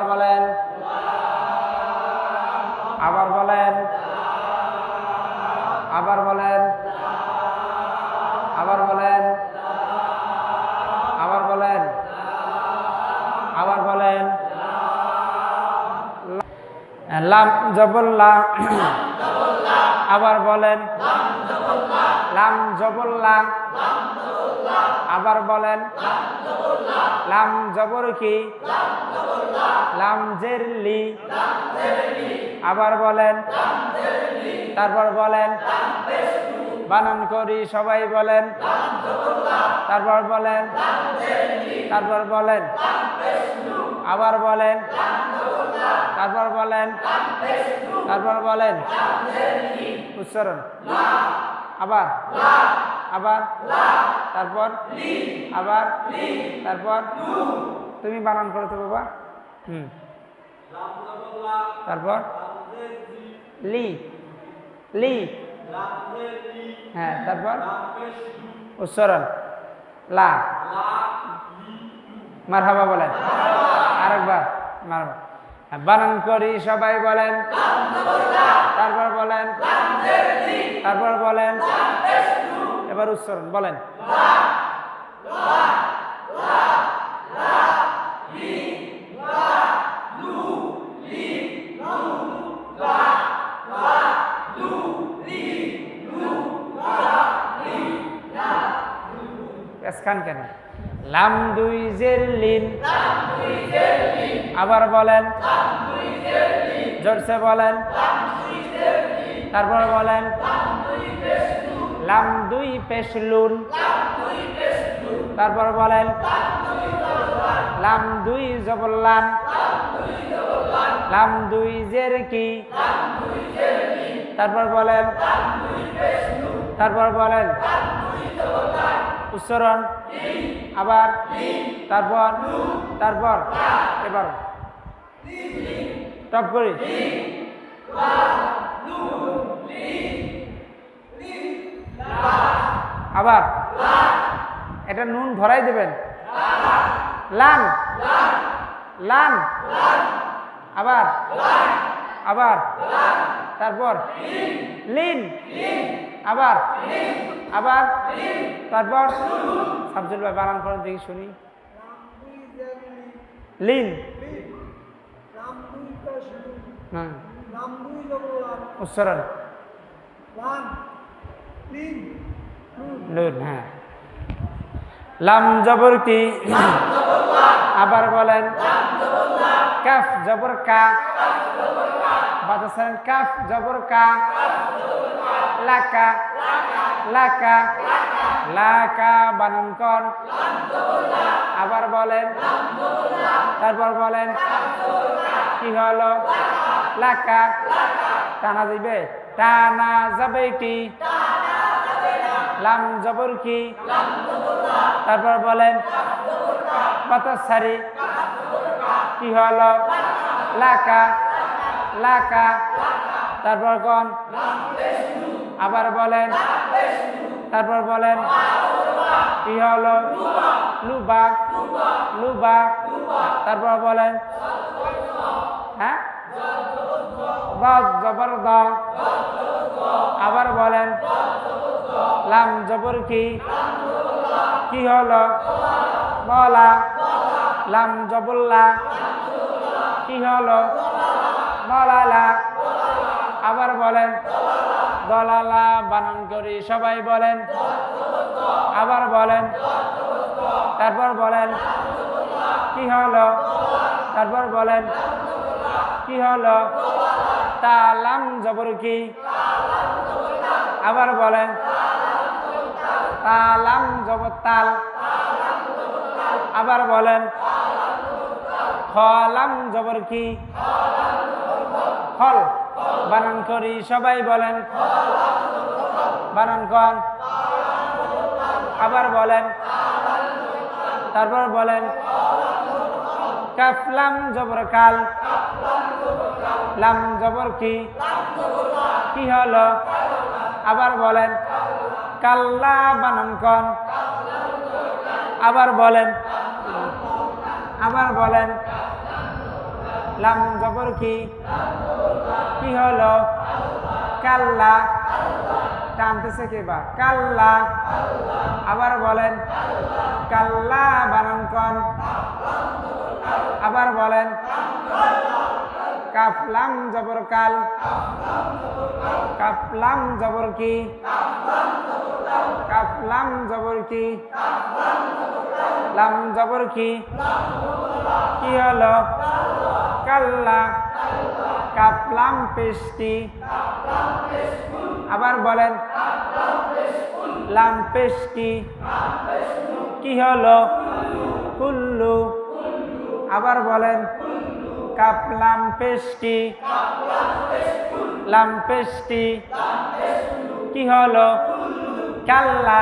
আবার বলেন। আবার বলেন। আবার বলেন। আবার বলেন। আবার বলেন। আবার বলেন। লাম জবল্লা আবার বলেন। লাম জবল্লা আবার বলেন, লাম জবর কি? লাম জেরলি। আবার বলেন, তারপর বলেন, বানান করি, সবাই বলেন, তারপর বলেন তারপর বলেন, আবার বলেন, তারপর বলেন তারপর বলেন, উচ্চারণ, আবার আবার তারপর আবার তারপর তুমি বানান করো তো বাবা। হুম। তারপর লি। লি। হ্যাঁ তারপর উচ্চারণ। লা। মারহাবা বলেন। আরেকবার। মারহাবা। হ্যাঁ, বানান করি সবাই বলেন। তারপর বলেন। তারপর বলেন। এবার উচ্চারণ, বলেন। এসখান কেন? লাম দুই জের লিন। আবার বলেন। জোরসে বলেন। তারপর বলেন। লাম দুই পেশলুন। তারপর বলেন, লাম দুই জবল্লান লাম দুই জের কি? তারপর বলেন তারপর বলেন, উচ্চারণ, আবার, তারপর তারপর, এবার। টপ করি। আবার? এটা নুন ভরাই দেবেন। লান লান আবার? আবার? তারপর? লিন। আবার? আবার? তারপর? শামসুল ভাই বানান করেন দেখি শুনি। লিন। হ্যাঁ। উচ্চারণ। নুন হ্যাঁ। লাম জবর কি? আবার বলেন। কাফ জবর কা। বাতাসেন কাফ জবর কা। লাকা লাকা লাকা বানান কর। আবার বলেন। তারপর বলেন। কি হলো? লাকা টানা দিবে। টানা যাবে কি? লাম জবর কি? তারপর বলেন, বাতাসারি। কি হলো? লাকা। লাকা। তারপর কোন? আবার বলেন, তারপর বলেন, কি হল? লুবা। লুবা। তারপর বলেন হ্যাঁ? জবর আবার বলেন লাম জবর কি? কি হলো? বলা। লাম জবল্লা। কি হলো? বলালা। আবার বলেন, দলালা বানান করি, সবাই বলেন। আবার বলেন, তারপর বলেন, কি হলো? তারপর বলেন, কি হলো? তালাম জবর কি? আবার বলেন তালাম জবরতাল আবার বলেন খলাম জবর কি? ফল বানান করি, সবাই বলেন, বানান কর। আবার বলেন, তারপর বলেন কাফলাম জবর কাল। লাম জবর কি? কি হলো? আবার বলেন কাল্লা বানান কন। আবার বলেন আবার বলেন, লাম জবর কি? কি হলো? কাল্লা। টানতেছে কে বা? কাল্লা। আবার বলেন, কাল্লা বানানকন আবার বলেন কাফলাম জবর কাল। কাফলাম জবর কি? কাফলাম জবর কি? লাম জবর কি? কি হলো? কাল্লা। কাপলাম পেস্টি আবার বলেন, লাম পেস্টি কি হলো? কুল্লু। আবার বলেন কাপলাম পেস্টি লাম পেস্টি কি হলো? কাল্লা